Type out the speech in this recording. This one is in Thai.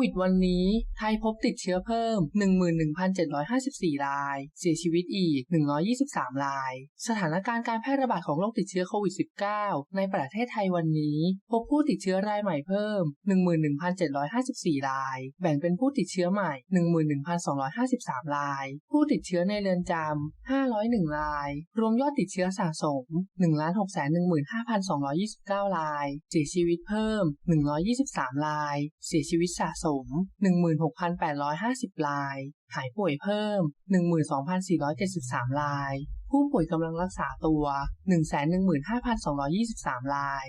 วิดวันนี้ ไทยพบติดเชื้อเพิ่ม 11,754 ราย เสียชีวิตอีก 123 ราย สถานการณ์การแพร่ระบาดของโรคติดเชื้อโควิด -19 ในประเทศไทยวันนี้ พบผู้ติดเชื้อรายใหม่เพิ่ม 11,754 ราย แบ่งเป็นผู้ติดเชื้อใหม่ 11,253 ราย ผู้ติดเชื้อในเรือนจำ 501 ราย รวมยอดติดเชื้อสะสม 1,615,229 ราย เสียชีวิตเพิ่ม 123 ราย เสียชีวิตสะสม 16,850 ราย หายป่วยเพิ่ม 12,473 ราย ผู้ป่วยกำลังรักษาตัว 115,223 ราย